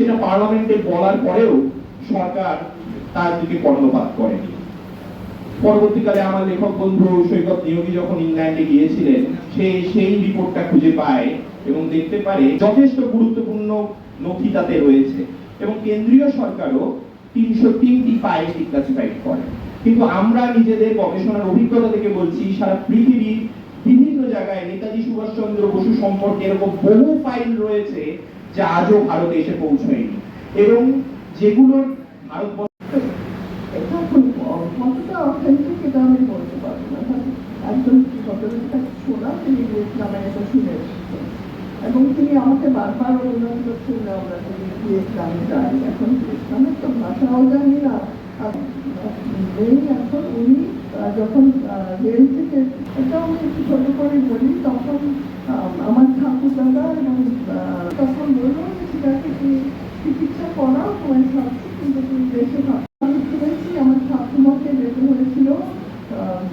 সেটা পার্লামেন্টে বলার পরেও সরকার তার দিকে কর্ণপাত করেনি পরবর্তীকালে আমার লেখক বন্ধু সৈকত নিয়োগী যখন ইংল্যান্ডে গিয়েছিলেন, সে সেই রিপোর্টটা খুঁজে পায় এবং দেখতে পারে যথেষ্ট গুরুত্বপূর্ণ নথি তাতে রয়েছে এবং কেন্দ্রীয় সরকারও তিনশো তিনটি ফাইল ডিক্লাসিফাইড করে। কিন্তু আমরা নিজেদের গবেষণার অভিজ্ঞতা থেকে বলছি, সারা পৃথিবীর বিভিন্ন জায়গায় নেতাজি সুভাষচন্দ্র বসু সম্পর্কে এরকম বহু ফাইল রয়েছে যা আজও ভারতে এসে পৌঁছয়নি। এবং যেগুলোর ভারতবর্ষ এটা আমি বলতে পারব না। একজন ভদ্রলোক শোনা, তিনি ভিয়েতনামে এটা শুনে এসেছেন। এবং তিনি আমাকে বারবার অনুরোধ করছেন আমরা ভিয়েতনামে যাই। এখন ভিয়েতনামের তো ভাষাও জানি না। নেই এখন উনি যখন রেল থেকে এটাও আমি একটু ছোট করে বলি তখন আমার ঠাকুর দাদা এবং তখন বলল যে ঠিক আছে তুমি চিকিৎসা করাও তোমার থাকছে কিন্তু তুমি দেশে আমি শুনেছি আমার ঠাকুমাকে যেতে হয়েছিল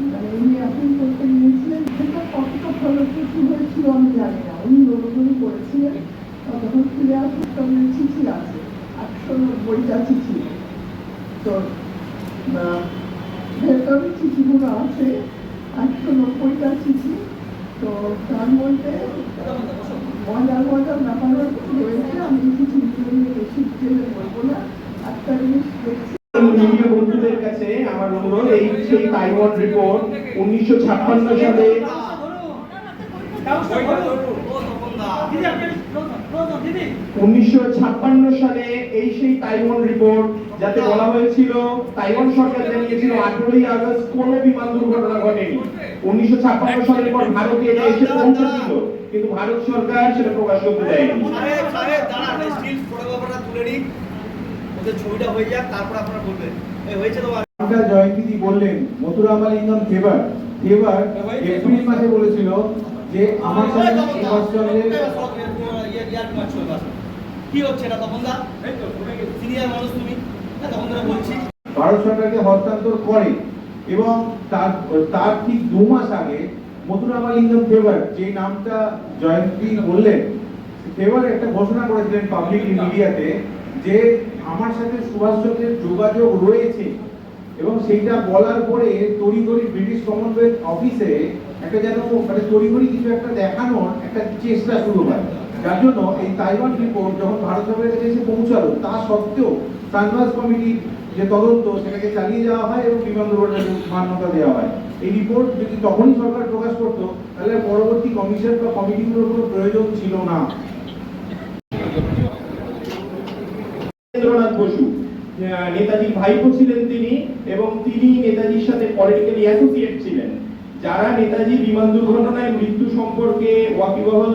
মানে উনি অ্যাপিল করতে গিয়েছিলেন সেটা কতটা ফলপ্রসূ হয়েছিল আমি জানি না উনি দৌড়দৌড়ি করেছিলেন তখন ফিরে আসলে উনি চিঠি আছে একশো নব্বইটা চিঠি তো আহ, ভেতরে চিঠিগুলো আছে একশো নব্বইটা চিঠি। তো তার মধ্যে মজার মজার ব্যাপার রয়েছে আমি চিঠিগুলো নিয়ে বেশি ডিটেলে বলব না। একটা জিনিস দেখছি মিডিয়া বন্ধুদের কাছে আমার অনুরোধ এই সেই তাইওয়ান রিপোর্ট উনিশশো ছাপ্পান্ন সালে উনিশশো ছাপ্পান্ন সালে এই সেই তাইওয়ান রিপোর্ট যাতে বলা হয়েছিল তাইওয়ান সরকার জানিয়েছিল আঠারোই আগস্ট কোনো বিমান দুর্ঘটনা ঘটেনি। উনিশশো ছাপ্পান্ন সালের পর ভারতে এটা এসে পৌঁছেছিল কিন্তু ভারত সরকার সেটা প্রকাশ করতে দেয়নি। ছবিটা হয়ে যাক তারপর আপনারা বলবেন। হয়েছে তো জয়ন্তীদি বললেন মথুরামালিঙ্গম ফেভার ফেভার এপ্রিল মাসে বলেছিল যে আমার সাথে সুভাষচন্দ্রের কি হচ্ছে এটা তখন দা? সিনিয়র মানুষ তুমি? হ্যাঁ, তখন বলছি। ভারত সরকারকে হস্তান্তর করে এবং তার তার ঠিক দু মাস আগে মথুরামালিঙ্গম ফেভার যে নামটা জয়ন্তী বললেন ফেভার একটা ঘোষণা করেছিলেন পাবলিক মিডিয়াতে যে আমার সাথে সুভাষচন্দ্রের যোগাযোগ রয়েছে এবং সেইটা বলার পরে তড়িঘড়ি ব্রিটিশ কমনওয়েলথ অফিসে একটা যেন মানে তড়িঘড়ি কিছু একটা দেখানোর একটা চেষ্টা শুরু হয়। যার জন্য এই তাইওয়ান রিপোর্ট যখন ভারত সরকারের কাছে এসে পৌঁছালো, তা সত্ত্বেও সানভাস কমিটির যে তদন্ত, সেটাকে চালিয়ে যাওয়া হয় এবং বিমান দুর্ঘটনাকে মান্যতা দেওয়া হয়। এই রিপোর্ট যদি তখনই সরকার প্রকাশ করতো, তাহলে পরবর্তী কমিশন বা কমিটিগুলোর কোনো প্রয়োজন ছিল না। রবীন্দ্রনাথ বসু নেতাজির ভাইপো ছিলেন তিনি এবং তিনি নেতাজির সাথে পলিটিক্যালি অ্যাসোসিয়েট ছিলেন। যারা নেতাজি বিমান দুর্ঘটনায় মৃত্যু সম্পর্কে ওয়াকিবহল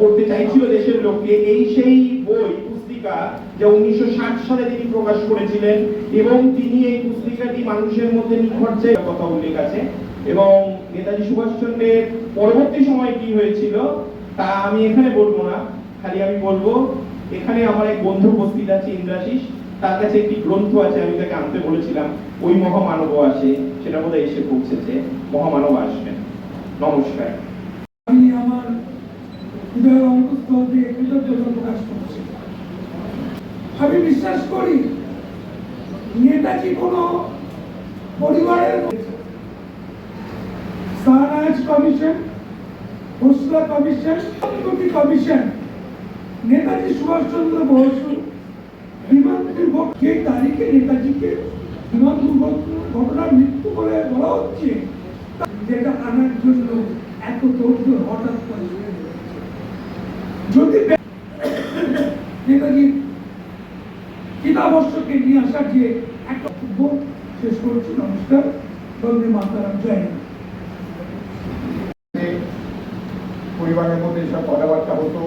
করতে চাইছিল দেশের লোককে, এই সেই বই, পুস্তিকা যা উনিশশো সালে তিনি প্রকাশ করেছিলেন এবং তিনি এই পুস্তিকাটি মানুষের মধ্যে নিখরচে কথা উল্লেখ আছে। এবং নেতাজি সুভাষচন্দ্রের পরবর্তী সময় কি হয়েছিল, তা আমি এখানে বলব না। খালি আমি বলব, এখানে আমার এক বন্ধু উপস্থিত আছে, ইন্দ্রাশিস। তার কাছে একটি গ্রন্থ আছে, আমি তাকে আনতে বলেছিলাম, ওই মহামানব আসে সেটা বোধহয় এসে পৌঁছেছে, মহামানব আসবেন। নমস্কার। আমি আমার হৃদয়ের অন্তঃস্থল কৃতজ্ঞতা প্রকাশ করছি। আমি বিশ্বাস করি নেতাজি কোনো পরিবারের Swaraj commission, Khosla commission commission, Netaji Subhas Chandra Bose বিমান দুর্ঘটনা যে তারিখে নেতাজিকে বিমান মৃত্যু বলে বলা হচ্ছে। যেটা আনার জন্য এত তোড়জোড় হঠাৎ করে যদি নেতাজি চিতাবশ্যকে নিয়ে আসার যে একটা শেষ করছি, নমস্কার। বন্দে মাতারাম, জয় পরিবারের মধ্যে সব কথাবার্তা হতো।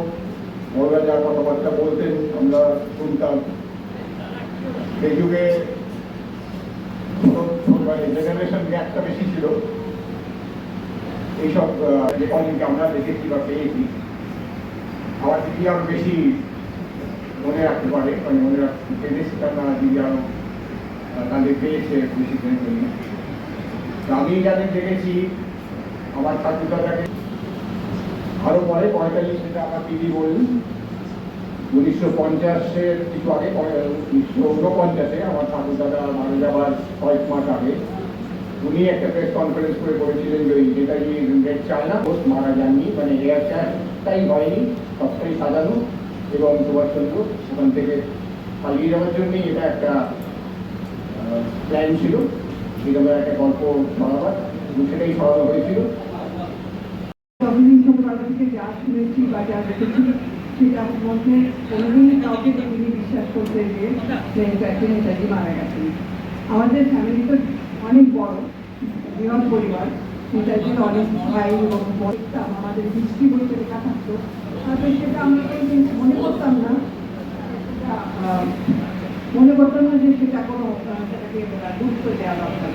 বড়রা যা কথাবার্তা বলতেন, আমরা শুনতাম। সেই যুগে জেনারেশন গ্যাপটা বেশি ছিল, এইসব কদিনকে আমরা দেখেছি বা পেয়েছি আমার দিদি আরও বেশি মনে রাখতে পারে মানে মনে রাখতে পেরেছে আমার দিদি আরও তাদের পেয়েছে বেশি দিনের জন্য। আমি যাদের দেখেছি, আমার ঠাকুরদাদাকে আরও পরে পঁয়তাল্লিশ যেটা আমার দিদি বললেন উনিশশো পঞ্চাশের কিছু আগে উনিশশো উনপঞ্চাশে আমার ঠাকুর দাদা মারা যাওয়ার কয়েক মাস আগে উনি একটা প্রেস কনফারেন্স করে বলেছিলেন যে ওই নেতাজি রেড চায়না পোস্ট মারা যাননি মানে এয়ার ক্যাশটাই হয়নি, সবটাই সাজানো এবং সুভাষচন্দ্র ওখান থেকে পালিয়ে যাওয়ার জন্যই এটা একটা প্ল্যান ছিল। এরকম একটা গল্প ছড়াবার সেটাই ছড়ানো হয়েছিল। যা শুনেছি বা যা দেখেছি সেটার মধ্যে কোনোদিনই কাউকে দেখিনি বিশ্বাস করতে যে নেতাজি নেতাজি মারা গেছেন। আমাদের ফ্যামিলি তো অনেক বড়, বৃহৎ পরিবার। নেতাজির অনেক ভাই এবং দেখতাম আমাদের হিস্ট্রি বইতে লেখা থাকতো। হয়তো সেটা আমরা মনে করতাম না। মনে করতাম না যে সেটা কোনো সেটাকে গুরুত্ব দেওয়া দরকার।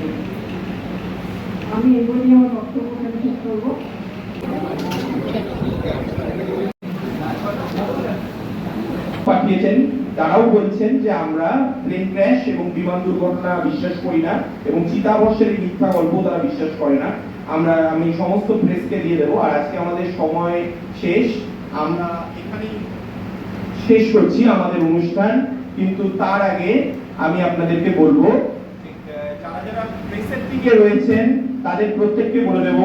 আমি এগুলি আমার বক্তব্য শেষ করব। তারাও বলছেন যে আমরা প্লেন ক্র্যাশ এবং বিমান দুর্ঘটনা বিশ্বাস করি না এবং চিতাবর্ষের মিথ্যা গল্প তারা বিশ্বাস করে না। আমরা, আমি সমস্ত প্রেসকে দিয়ে দেবো। আর আজকে আমাদের সময় শেষ। আমরা এখানেই শেষ করছি আমাদের অনুষ্ঠান। কিন্তু তার আগে আমি আপনাদেরকে বলব যারা যারা প্রেসের দিকে রয়েছেন, তাদের প্রত্যেককে বলে দেব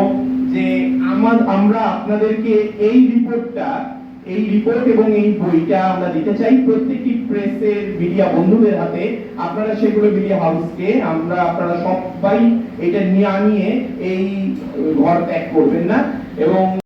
যে আমার আমরা আপনাদেরকে এই রিপোর্টটা এই রিপোর্ট এবং এই বইটা আমরা দিতে চাই প্রত্যেকটি প্রেসের মিডিয়া বন্ধুদের হাতে। আপনারা সেগুলো মিডিয়া হাউসকে আমরা আপনারা সবাই এটা নিয়ে আনিয়ে এই ঘর ত্যাগ করবেন না। এবং